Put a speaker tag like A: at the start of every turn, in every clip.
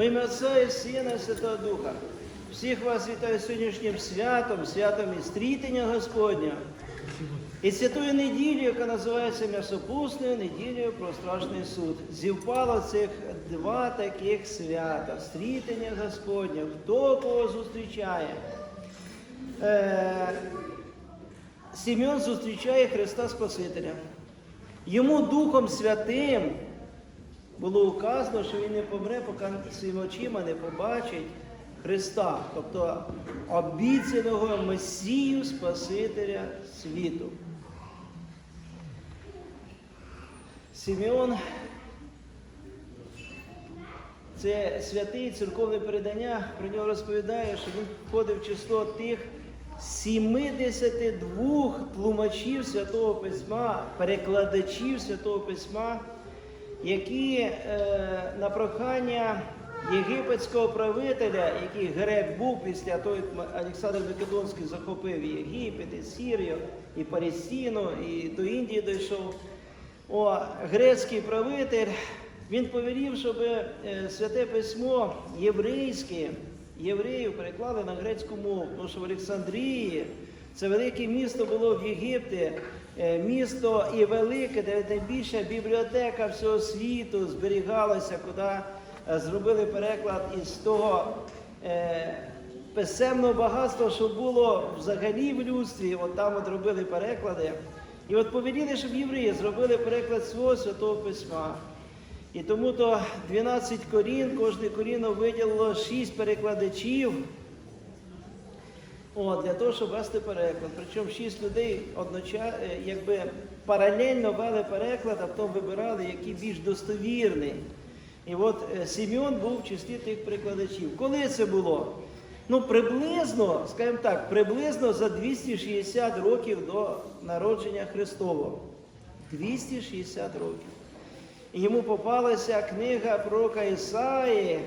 A: Во ім'я Отця і Сина і Святого Духа. Всіх вас вітаю сьогоднішнім святом, святом Істрітення Господня. І святою неділю, яка називається м'ясопусною неділею про страшний суд. Зівпало цих два таких свята стрітення Господня. Хто кого зустрічає? Е, Сім'он зустрічає Христа Спасителя. Йому Духом Святим було указано, що він не помре, поки своїми очима не побачить Христа, тобто обіцяного Месію Спасителя світу. Симеон це святий церковне передання, про нього розповідає, що він входив в число тих 72 тлумачів Святого Письма, перекладачів Святого Письма, які е, на прохання єгипетського правителя, який грек був після того, як Олександр Македонський захопив Єгипет, і Сірію, і Палестину, і до Індії дійшов. О, грецький правитель, він повелів, щоб е, святе письмо єврейське, євреїв переклали на грецьку мову, тому що в Олександрії це велике місто було в Єгипті, місто і велике, де найбільша бібліотека всього світу зберігалася, куди е, зробили переклад із того е, писемного багатства, що було взагалі в людстві, от там от робили переклади. І от повеліли, щоб євреї зробили переклад свого святого письма. І тому то 12 корін, кожне коріно виділило 6 перекладачів о, для того, щоб вести переклад. Причому 6 людей одночасно, якби паралельно вели переклад, а потім вибирали, який більш достовірний. І от е, був в числі тих перекладачів. Коли це було? Ну, приблизно, скажімо так, приблизно за 260 років до народження Христового. 260 років. Йому попалася книга пророка Ісаї,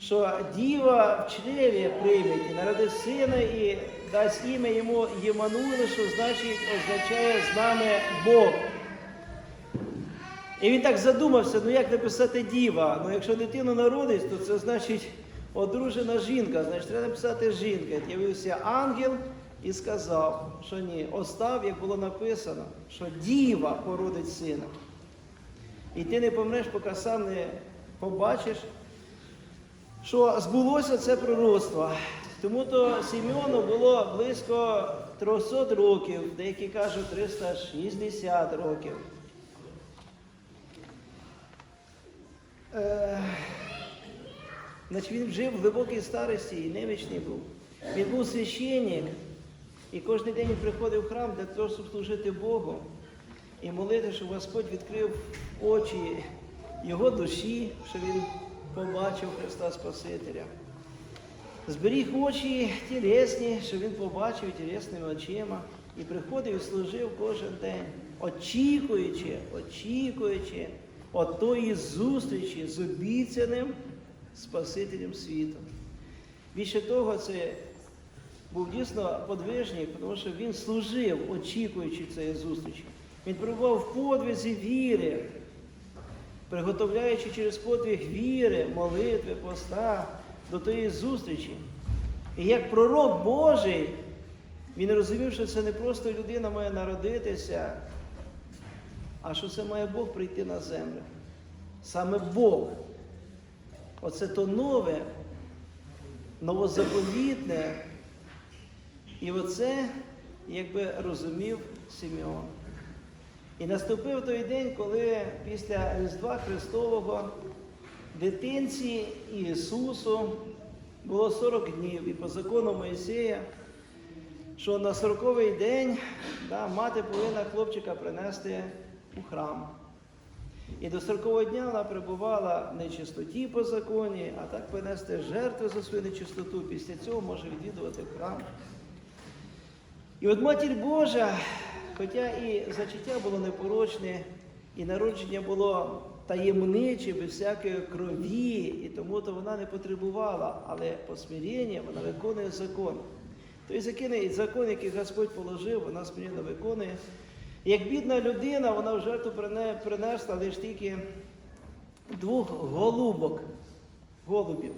A: що діва в чреві прийме і народить сина і дасть ім'я йому Ємануїла, що значить означає з нами Бог. І він так задумався, ну як написати діва? Ну якщо дитину народить, то це значить одружена жінка, значить треба написати жінка. З'явився ангел і сказав, що ні, остав, як було написано, що діва породить сина. І ти не помреш, поки сам не побачиш, що збулося це пророцтво. Тому то Сімеону було близько 300 років, деякі кажуть 360 років. Е, Значить, він жив в глибокій старості і немічний був. Він був священник, і кожен день приходив в храм для того, щоб служити Богу і молити, щоб Господь відкрив очі його душі, щоб він побачив Христа Спасителя. Зберіг очі тілесні, щоб він побачив тілесними очима і приходив і служив кожен день, очікуючи, очікуючи от тої зустрічі з обіцяним Спасителем світу. Більше того, це був дійсно подвижник, тому що він служив, очікуючи цієї зустрічі. Він перебував в подвизі віри, приготовляючи через подвиг віри, молитви, поста до тієї зустрічі. І як пророк Божий, він розумів, що це не просто людина має народитися, а що це має Бог прийти на землю. Саме Бог. Оце то нове, новозаповітне. І оце, якби розумів Симеон. І наступив той день, коли після Різдва Христового дитинці Ісусу було 40 днів. І по закону Моїсея, що на 40-й день да, мати повинна хлопчика принести у храм. І до 40-го дня вона перебувала в нечистоті по законі, а так принести жертви за свою нечистоту. Після цього може відвідувати храм. І от Матір Божа, хоча і зачаття було непорочне, і народження було таємниче, без всякої крові, і тому то вона не потребувала, але по вона виконує закон. Той закон, закон, який Господь положив, вона смиренно виконує. Як бідна людина, вона в жертву принесла лише тільки двох голубок. голубів.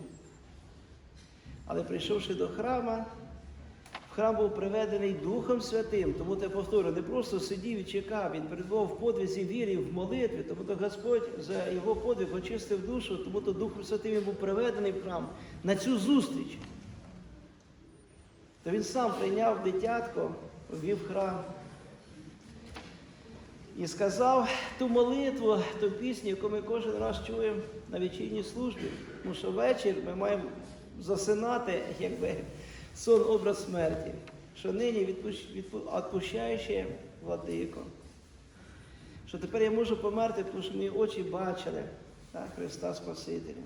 A: Але прийшовши до храма, храм був приведений Духом Святим, тому те повторю, не просто сидів і чекав, він перебував в подвизі вірі, в молитві, тому то Господь за його подвиг очистив душу, тому то Духом Святим він був приведений в храм на цю зустріч. То він сам прийняв дитятко, ввів храм. І сказав ту молитву, ту пісню, яку ми кожен раз чуємо на вечірній службі. Тому що вечір ми маємо засинати, якби сон образ смерті, що нині відпущ- відпу- відпущаючи владико. Що тепер я можу померти, тому що мої очі бачили так, Христа Спасителя,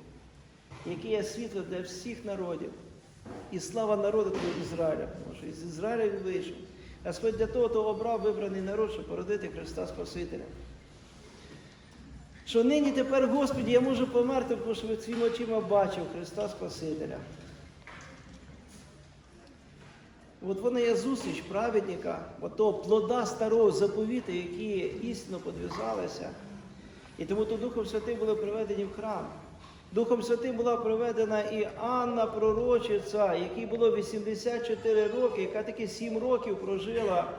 A: який є світло для всіх народів. І слава народу твого Ізраїля, тому що із Ізраїля він вийшов. Господь для того то обрав вибраний народ, щоб породити Христа Спасителя. Що нині тепер, Господі, я можу померти, тому що своїми очима бачив Христа Спасителя. От вона є зустріч праведника, от того плода старого заповіту, які істинно подвізалися. І тому то Духом Святим були приведені в храм. Духом Святим була проведена і Анна пророчиця, якій було 84 роки, яка таки 7 років прожила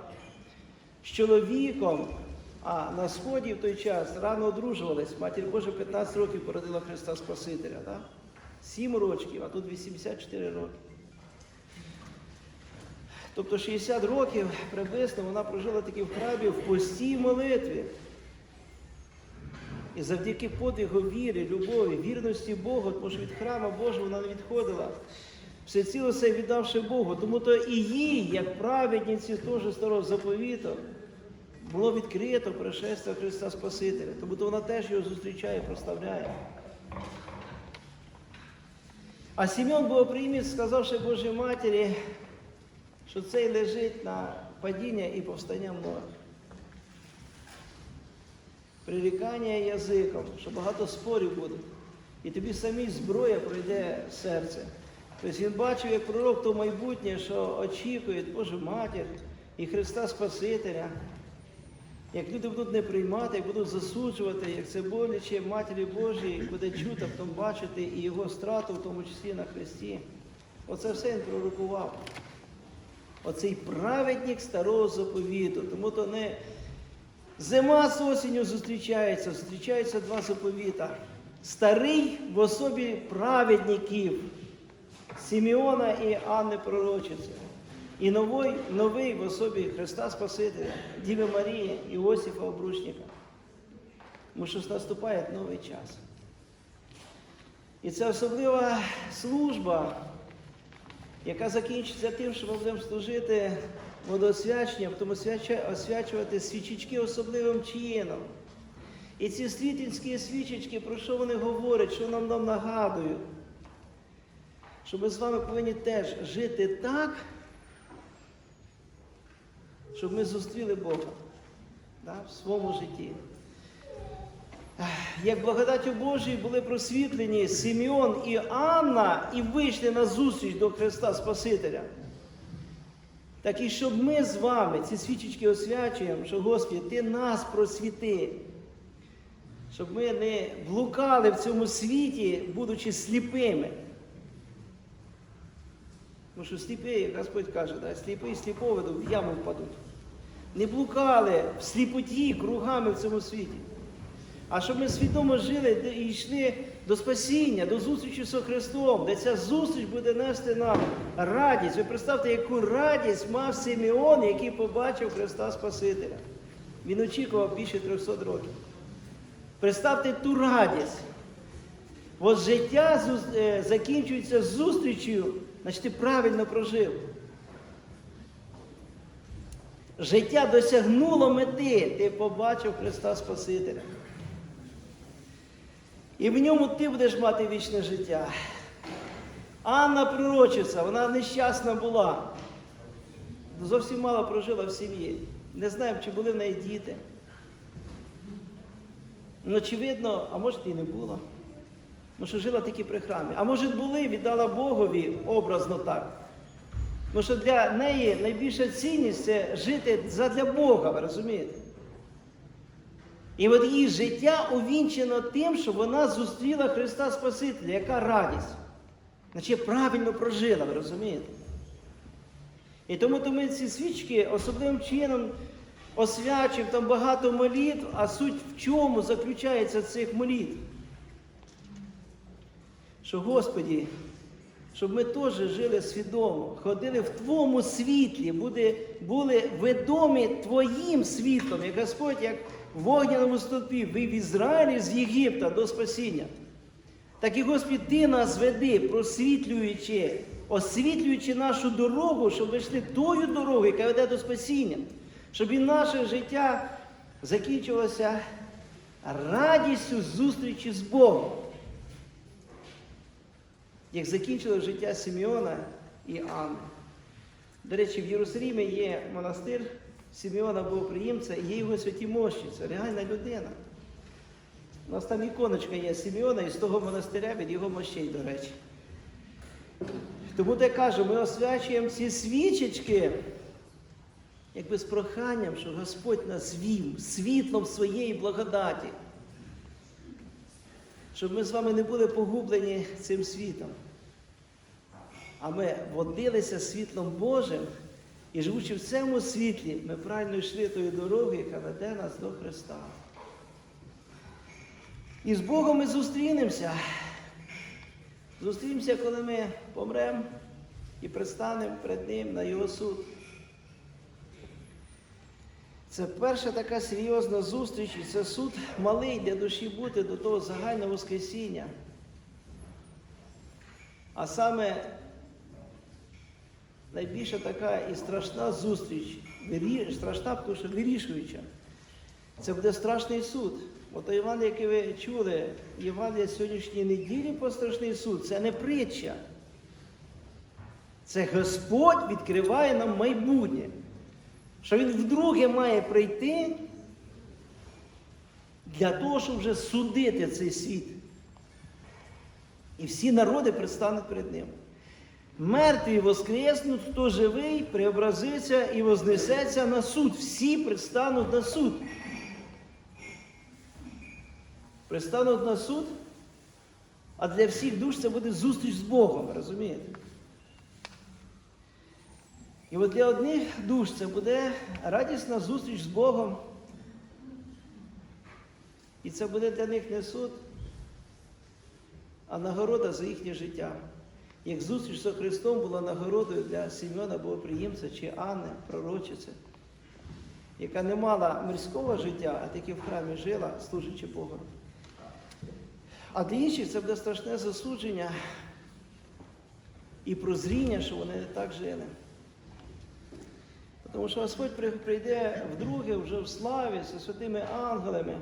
A: з чоловіком, а на сході в той час рано одружувались. Матір Божа 15 років породила Христа Спасителя. Так? 7 років, а тут 84 роки. Тобто 60 років приблизно вона прожила таки в храмі в постій молитві. І завдяки подвигу віри, любові, вірності Богу, тому що від храму Божого вона не відходила. Все ціло все віддавши Богу. Тому то і їй, як праведниці теж старого заповіту, було відкрито пришестя Христа Спасителя. Тому то вона теж його зустрічає, проставляє. А Сім'он Богоприймець, сказавши Божій Матері, що цей лежить на падіння і повстання мною. Прирікання язиком, що багато спорів буде. І тобі самій зброя пройде серце. Тобто він бачив, як пророк то майбутнє, що очікує Божу матір і Христа Спасителя. Як люди будуть не приймати, як будуть засуджувати, як це боляче Матері Божій буде чути, потім бачити і його страту, в тому числі на Христі. Оце все він пророкував. Оцей праведник старого заповіту. Тому то не зима з осінню зустрічається, зустрічаються два заповіта. Старий в особі праведників Сімеона і Анни Пророчиці. І новий, новий в особі Христа Спасителя, Діви Марії, Іосифа Обручника. Тому що наступає новий час. І це особлива служба, яка закінчиться тим, що ми будемо служити водосвяченням, тому освячувати свічечки особливим чином. І ці світинські свічечки, про що вони говорять, що нам, нам нагадують? Що ми з вами повинні теж жити так, щоб ми зустріли Бога да, в своєму житті. Як благодаттю Божій були просвітлені Симеон і Анна і вийшли на зустріч до Христа Спасителя. Так і щоб ми з вами ці свічечки освячуємо, що Господи, Ти нас просвіти, щоб ми не блукали в цьому світі, будучи сліпими. Тому що сліпі, як Господь каже, да, сліпий сліпого ведуть, в яму впадуть. Не блукали в сліпоті кругами в цьому світі. А щоб ми свідомо жили і йшли до спасіння, до зустрічі з Христом, де ця зустріч буде нести нам радість. Ви представте, яку радість мав Симеон, який побачив Христа Спасителя. Він очікував більше 300 років. Представте ту радість. От життя е, закінчується зустрічю, значить ти правильно прожив. Життя досягнуло мети, ти побачив Христа Спасителя. І в ньому ти будеш мати вічне життя. Анна пророчиця, вона нещасна була. Зовсім мало прожила в сім'ї. Не знаємо, чи були в неї діти. Ну, очевидно, а може і не було. Ну, що жила тільки при храмі. А може були, віддала Богові образно так. Ну, що для неї найбільша цінність це жити задля Бога, ви розумієте? І от її життя увінчено тим, що вона зустріла Христа Спасителя. Яка радість? Значить, правильно прожила, ви розумієте? І тому то ми ці свічки особливим чином освячуємо, там багато молитв, а суть в чому заключається цих молитв? Що, Господі, щоб ми теж жили свідомо, ходили в Твоєму світлі, були, були відомі Твоїм світлом, як Господь, як вогняному стовпі вив Ізраїль з Єгипта до спасіння. Так і Господь, Ти нас веди, просвітлюючи, освітлюючи нашу дорогу, щоб ми йшли тою дорогою, яка веде до спасіння, щоб і наше життя закінчилося радістю зустрічі з Богом. Як закінчило життя Симеона і Анни. До речі, в Єрусалімі є монастир Симеона Богоприємця, і є його святі мощі. Це реальна людина. У нас там іконочка є Симеона із того монастиря від його мощей, до речі. Тому я кажу, ми освячуємо ці свічечки, якби з проханням, що Господь нас вів світлом своєї благодаті. Щоб ми з вами не були погублені цим світом. А ми водилися світлом Божим і живучи в цьому світлі, ми правильно йшли тою дорогою, яка веде нас до Христа. І з Богом ми зустрінемося. Зустрінемося, коли ми помремо і пристанемо перед Ним на Його суд. Це перша така серйозна зустріч, і це суд малий для душі бути до того загального Воскресіння. А саме найбільша така і страшна зустріч, страшна, тому що вирішуюча. Це буде страшний суд. От Іван, яке ви чули, Євангелія сьогоднішньої неділі про страшний суд, це не притча. Це Господь відкриває нам майбутнє. Що Він вдруге має прийти для того, щоб вже судити цей світ. І всі народи предстануть перед ним. Мертві воскреснуть, хто живий, преобразиться і вознесеться на суд. Всі предстануть на суд. Пристануть на суд, а для всіх душ це буде зустріч з Богом, розумієте? І от для одних душ це буде радісна зустріч з Богом. І це буде для них не суд, а нагорода за їхнє життя. Як зустріч з Христом була нагородою для Сім'она Богоприємця чи Анни, пророчиці, яка не мала мирського життя, а таки в храмі жила, служачи Богу. А для інших це буде страшне засудження і прозріння, що вони не так жили. Тому що Господь прийде вдруге вже в славі зі святими ангелами.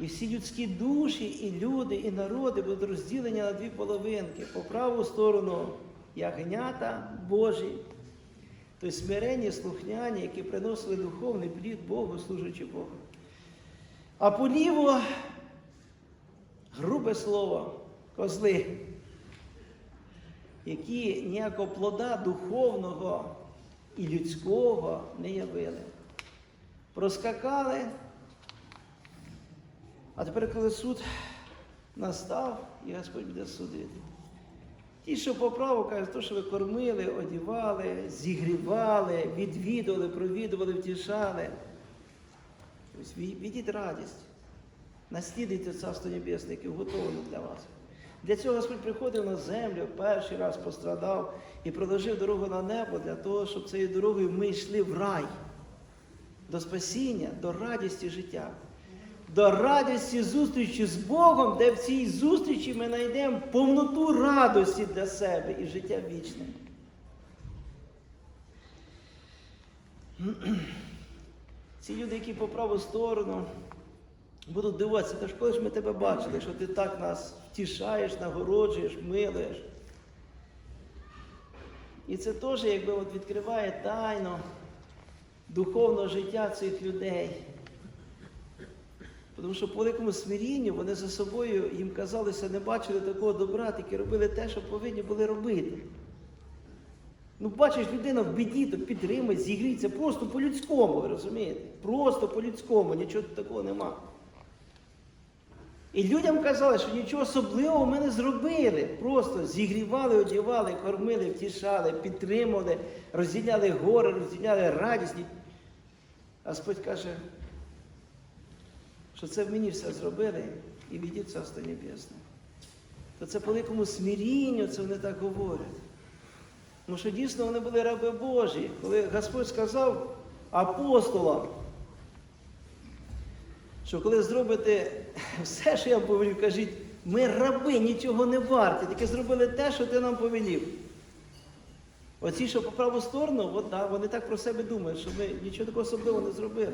A: І всі людські душі, і люди, і народи будуть розділені на дві половинки. По праву сторону ягнята Божі, тобто смиренні, слухняні, які приносили духовний плід Богу, служачи Богу. А по ліву грубе слово, козли, які ніякого плода духовного і людського не явили. Проскакали. А тепер, коли суд настав, і Господь буде судити. Ті, що по праву кажуть, то, що ви кормили, одівали, зігрівали, відвідували, провідували, втішали. Ві- відіть радість. Наслідуйте Царство Небесне, яке готовано для вас. Для цього Господь приходив на землю, перший раз пострадав і проложив дорогу на небо для того, щоб цією дорогою ми йшли в рай, до спасіння, до радісті життя, до радості зустрічі з Богом, де в цій зустрічі ми знайдемо повноту радості для себе і життя вічне. Ці люди, які по праву сторону, будуть дивуватися, та ж коли ж ми тебе бачили, що ти так нас втішаєш, нагороджуєш, милуєш. І це теж якби от відкриває тайну духовного життя цих людей. Тому що по великому смирінню вони за собою їм казалося, не бачили такого добра, тільки робили те, що повинні були робити. Ну, бачиш, людина в біді, то підтримай, зігрійся просто по-людському, розумієте? Просто по-людському, нічого такого нема. І людям казали, що нічого особливого ми не зробили. Просто зігрівали, одягали, кормили, втішали, підтримували, розділяли гори, розділяли радість. Господь каже, що це в мені все зробили і відіть царство небесне. То це по великому смирінню це вони так говорять. Тому що дійсно вони були раби Божі, коли Господь сказав апостолам, що коли зробите все, що я повелів, кажіть, ми раби нічого не варті, тільки зробили те, що ти нам повелів. Оці, що по праву сторону, от, да, вони так про себе думають, що ми нічого такого особливого не зробили.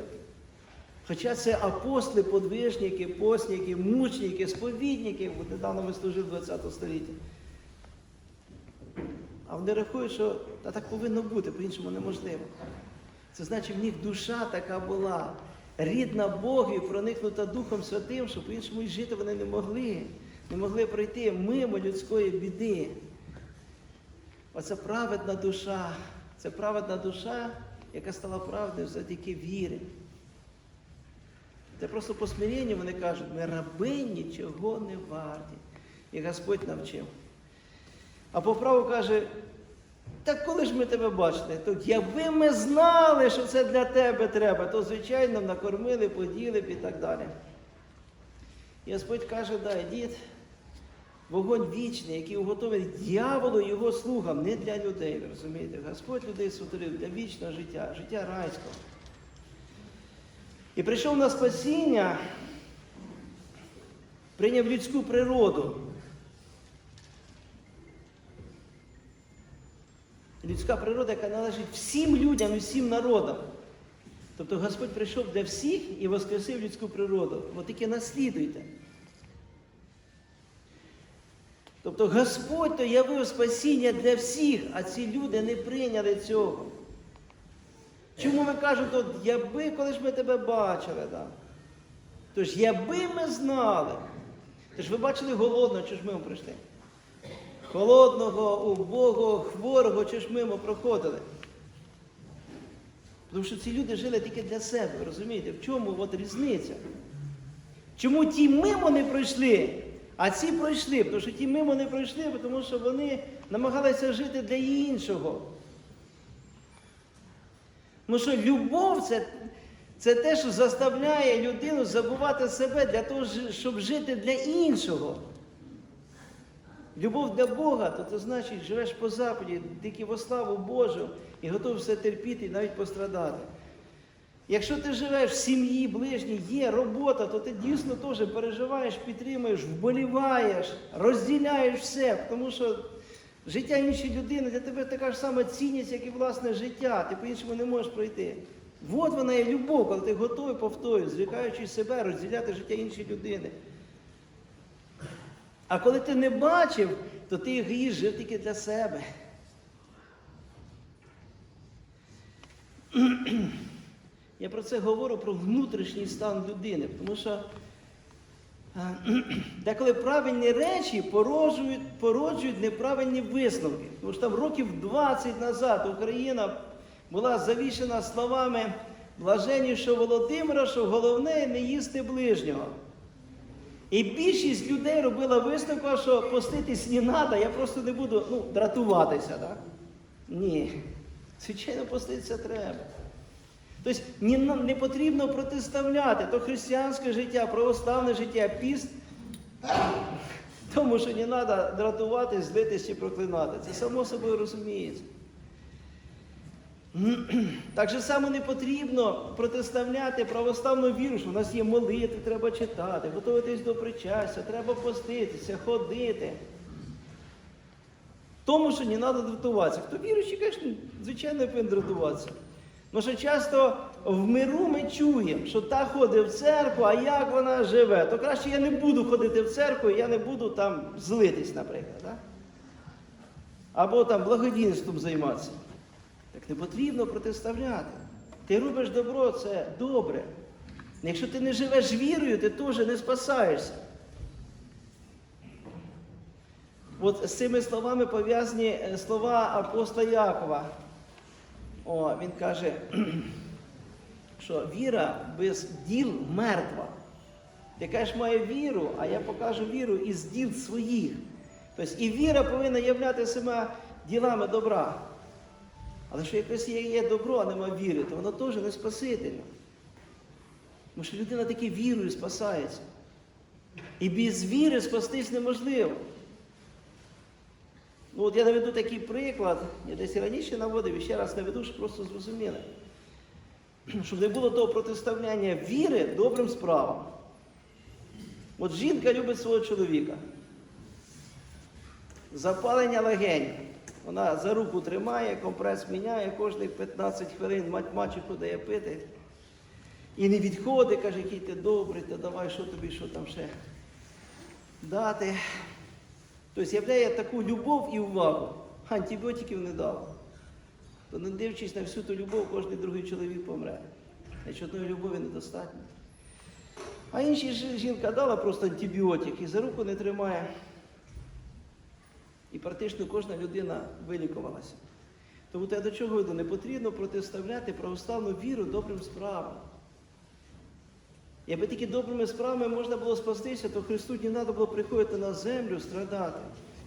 A: Хоча це апостоли, подвижники, постники, мучники, сповідники, от недавно ми служили в 20 столітті. А вони рахують, що та так повинно бути, по-іншому неможливо. Це значить, в них душа така була, рідна Богу, проникнута Духом Святим, що по-іншому і жити вони не могли. Не могли пройти мимо людської біди. Оце праведна душа. Це праведна душа, яка стала правдою завдяки вірі. Це просто по смиренню вони кажуть, ми раби нічого не варті. І Господь навчив. А по праву каже, так коли ж ми тебе бачили, то якби ми знали, що це для тебе треба, то звичайно накормили, поділи б і так далі. І Господь каже, да, йдіть, вогонь вічний, який уготований дьяволу його слугам, не для людей, розумієте? Господь людей сотворив для вічного життя, життя райського. І прийшов на спасіння, прийняв людську природу. Людська природа, яка належить всім людям всім народам. Тобто Господь прийшов для всіх і воскресив людську природу. От тільки наслідуйте. Тобто Господь то явив спасіння для всіх, а ці люди не прийняли цього. Чому ми кажемо, от, яби, коли ж ми тебе бачили, да? Тож, яби ми знали. Тож ви бачили голодного, чи ж мимо прийшли? Холодного, убогого, хворого, чи ж мимо проходили. Тому що ці люди жили тільки для себе, розумієте? В чому от різниця? Чому ті мимо не пройшли, а ці пройшли? Тому що ті мимо не пройшли, тому що вони намагалися жити для іншого. Тому що любов це, це те, що заставляє людину забувати себе для того, щоб жити для іншого. Любов для Бога, то це значить, живеш по заповіді, тільки во славу Божу і готовий все терпіти і навіть пострадати. Якщо ти живеш в сім'ї, ближній, є робота, то ти дійсно теж переживаєш, підтримуєш, вболіваєш, розділяєш все, тому що життя іншої людини для тебе така ж сама цінність, як і власне життя. Ти по-іншому не можеш пройти. От вона є любов, коли ти готовий повторюю, зрікаючи себе, розділяти життя іншої людини. А коли ти не бачив, то ти її жив тільки для себе. Я про це говорю про внутрішній стан людини, тому що деколи правильні речі породжують, породжують неправильні висновки. Тому що там років 20 назад Україна була завішена словами блаженнішого Володимира, що головне не їсти ближнього. І більшість людей робила висновку, що поститись не треба, я просто не буду ну, дратуватися. Так? Ні. Звичайно, поститися треба. Тобто не, потрібно протиставляти то християнське життя, православне життя, піст, тому що не треба дратуватись, злитись чи проклинати. Це само собою розуміється. Так же само не потрібно протиставляти православну віру, що в нас є молитви, треба читати, готуватись до причастя, треба поститися, ходити. Тому що не треба дратуватися. Хто віруючий, звичайно, повинен дратуватися. Тому що часто в миру ми чуємо, що та ходить в церкву, а як вона живе, то краще я не буду ходити в церкву, я не буду там злитись, наприклад. Так? Або там благодійством займатися. Так не потрібно протиставляти. Ти робиш добро, це добре. Якщо ти не живеш вірою, ти теж не спасаєшся. От з цими словами пов'язані е, слова апостола Якова. О, він каже, що віра без діл мертва. Ти кажеш, має віру, а я покажу віру із діл своїх. Тобто і віра повинна являти себе ділами добра. Але що якось є, є добро, а нема віри, то воно теж не спасительне. Тому що людина таки вірою спасається. І без віри спастись неможливо. Ну от я наведу такий приклад, я десь раніше наводив, і ще раз наведу, щоб просто зрозуміли. Щоб не було того протиставляння віри добрим справам. От жінка любить свого чоловіка. Запалення легень. Вона за руку тримає, компрес міняє, кожних 15 хвилин мать мачеху дає пити. І не відходить, каже, який ти добрий, та давай, що тобі, що там ще дати. Тобто являє таку любов і увагу. Антибіотиків не дала. То не дивлячись на всю ту любов, кожен другий чоловік помре. Значить, одної любові недостатньо. А іншій жінка дала просто антибіотик і за руку не тримає. І практично кожна людина вилікувалася. Тому те, до чого йду, не потрібно протиставляти православну віру добрим справам. Якби тільки добрими справами можна було спастися, то Христу не треба було приходити на землю страдати.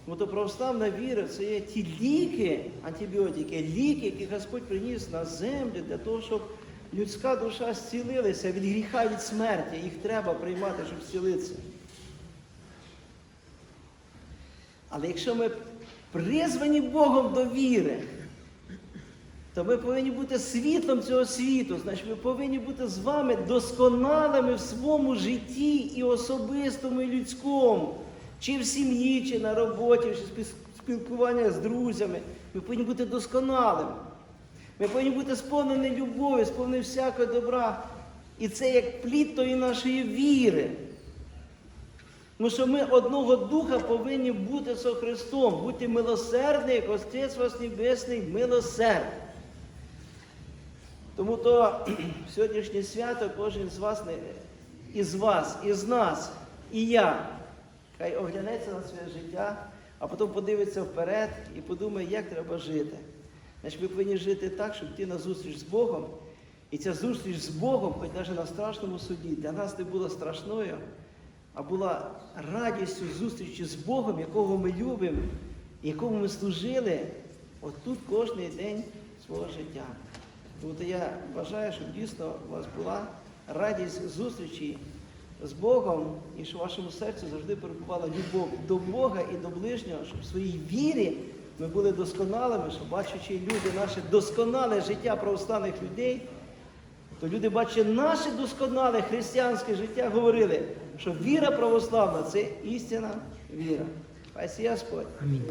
A: Бо то православна віра це є ті ліки, антибіотики, ліки, які Господь приніс на землю для того, щоб людська душа зцілилася від гріха, від смерті. Їх треба приймати, щоб зцілитися. Але якщо ми призвані Богом до віри, то ми повинні бути світлом цього світу. Значить, ми повинні бути з вами досконалими в своєму житті і особистому, і людському, чи в сім'ї, чи на роботі, чи в спілкуванні з друзями. Ми повинні бути досконалими. Ми повинні бути сповнені любов'ю, сповнені всякого добра. І це як плід тої нашої віри. Тому що ми одного духа повинні бути со Христом, бути милосердні, як Отець вас Небесний милосердний. Тому то сьогоднішнє свято кожен з вас, із вас, із нас, і я, хай оглянеться на своє життя, а потім подивиться вперед і подумає, як треба жити. Значить, ми повинні жити так, щоб йти на зустріч з Богом. І ця зустріч з Богом, хоч навіть на страшному суді, для нас не була страшною, а була радістю зустрічі з Богом, якого ми любимо, якому ми служили отут кожен день свого життя. Тому я бажаю, щоб дійсно у вас була радість зустрічі з Богом і що в вашому серці завжди перебувала любов до Бога і до ближнього, щоб в своїй вірі ми були досконалими, щоб бачачи люди наше досконале життя православних людей, то люди, бачачи наше досконале християнське життя, говорили, що віра православна це істина віра. Хай Господь.
B: Амінь.